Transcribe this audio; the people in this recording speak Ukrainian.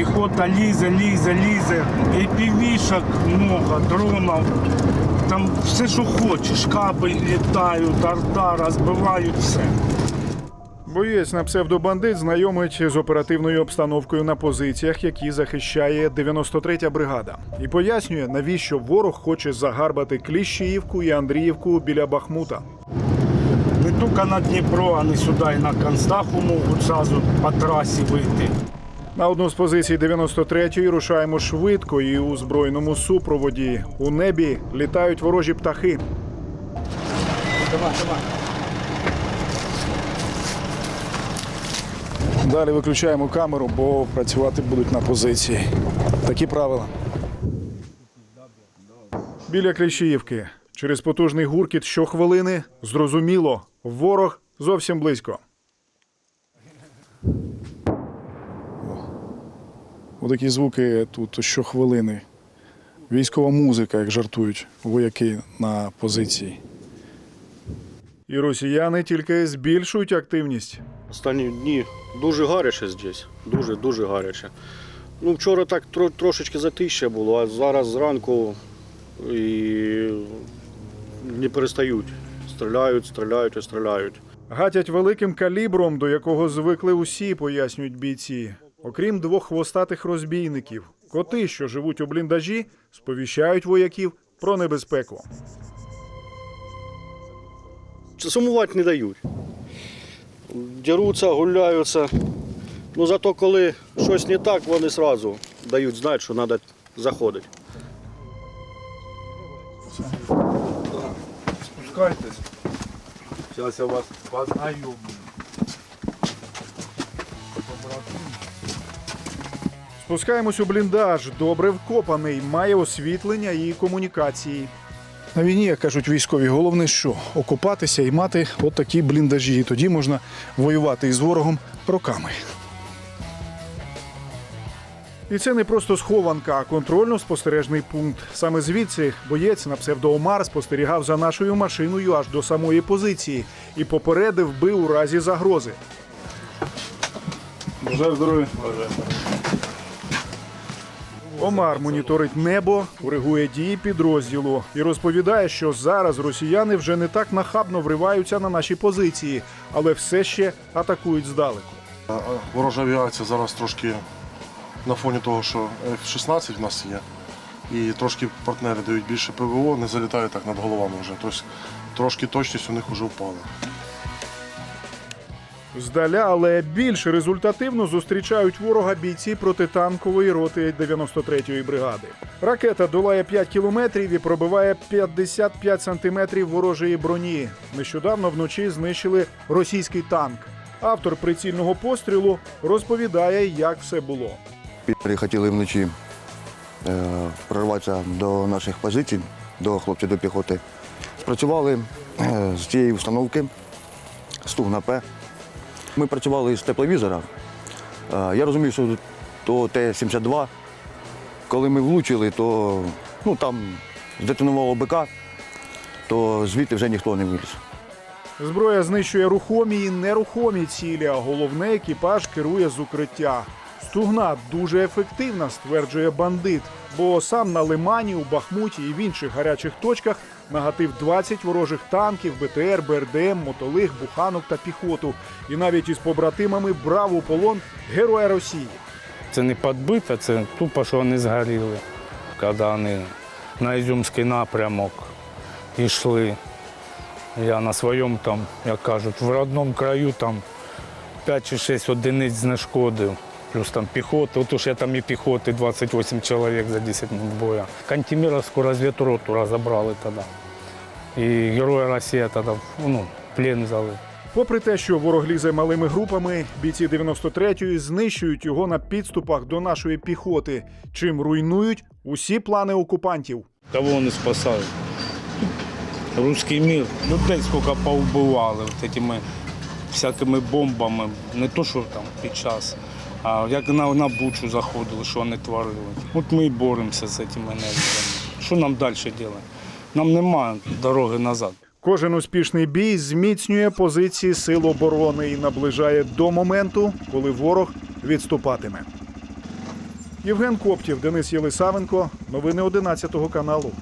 піхота лізе, лізе, лізе. І півішок много, дронів. Там все, що хочеш, каби літають, арта, розбивають все. Боєць на псевдобандит знайомить з оперативною обстановкою на позиціях, які захищає 93-я бригада, і пояснює, навіщо ворог хоче загарбати Кліщіївку і Андріївку біля Бахмута. Не тільки на Дніпро, а не сюди, і на Констаху можуть зразу по трасі вийти. На одну з позицій 93-ї рушаємо швидко і у збройному супроводі. У небі літають ворожі птахи. Далі виключаємо камеру, бо працювати будуть на позиції. Такі правила. Біля Кліщіївки. Через потужний гуркіт щохвилини зрозуміло, ворог зовсім близько. Отакі звуки тут щохвилини. Військова музика, як жартують вояки на позиції. І росіяни тільки збільшують активність. Останні дні дуже гаряче здесь. Дуже дуже гаряче. Ну, вчора так тро- трошечки затище було, а зараз зранку і не перестають. Стріляють, стріляють і стріляють. Гатять великим калібром, до якого звикли усі, пояснюють бійці. Окрім двох хвостатих розбійників, коти, що живуть у бліндажі, сповіщають вояків про небезпеку. Сумувати не дають. Дяруться, гуляються. Ну зато коли щось не так, вони одразу дають знати, що треба заходити. Спускайтесь. Зараз я вас познайомлю. Спускаємось у бліндаж, добре вкопаний, має освітлення і комунікації. На війні, як кажуть військові, головне що окопатися і мати от такі бліндажі. І тоді можна воювати із ворогом роками. І це не просто схованка, а контрольно-спостережний пункт. Саме звідси боєць на псевдоомар спостерігав за нашою машиною аж до самої позиції і попередив би у разі загрози. Бажаю здоров'я. Омар моніторить небо, коригує дії підрозділу і розповідає, що зараз росіяни вже не так нахабно вриваються на наші позиції, але все ще атакують здалеку. Ворожа авіація зараз трошки на фоні того, що F-16 в нас є, і трошки партнери дають більше ПВО, не залітають так над головами вже. Тобто трошки точність у них вже впала. Здаля, але більш результативно зустрічають ворога бійці протитанкової роти 93-ї бригади. Ракета долає 5 кілометрів і пробиває 55 сантиметрів ворожої броні. Нещодавно вночі знищили російський танк. Автор прицільного пострілу розповідає, як все було. Хотіли вночі е, прорватися до наших позицій, до хлопців до піхоти. Спрацювали е, з цієї установки Стугна П. Ми працювали з тепловізора. Е, я розумів, що то Т-72. Коли ми влучили, то ну, там здетонувало БК, то звідти вже ніхто не виліз. Зброя знищує рухомі і нерухомі цілі, а головне екіпаж керує з укриття. Стугна дуже ефективна, стверджує бандит, бо сам на Лимані, у Бахмуті і в інших гарячих точках нагатив 20 ворожих танків, БТР, БРДМ, мотолиг, буханок та піхоту. І навіть із побратимами брав у полон героя Росії. Це не підбито, це тупо, що вони згоріли, коли вони на Ізюмський напрямок йшли. Я на своєму там, як кажуть, в родному краю там 5 чи 6 одиниць знешкодив. Плюс там піхоти, отож я там і піхоти 28 чоловік за 10 минут боя. Кантеміровську розвідроту розібрали тоді. І Героя Росії тоді ну, плен взяли. Попри те, що ворог лізе малими групами, бійці 93-ї знищують його на підступах до нашої піхоти, чим руйнують усі плани окупантів. Кого вони спасають? Руський мір. Людей скільки повбивали от этими всякими бомбами. Не то, що там під час, а як на, на бучу заходили, що вони творили. От ми і боремося з цими енергіями. Що нам далі робити? Нам немає дороги назад. Кожен успішний бій зміцнює позиції сил оборони і наближає до моменту, коли ворог відступатиме. Євген Коптів, Денис Єлисавенко. Новини 11 каналу.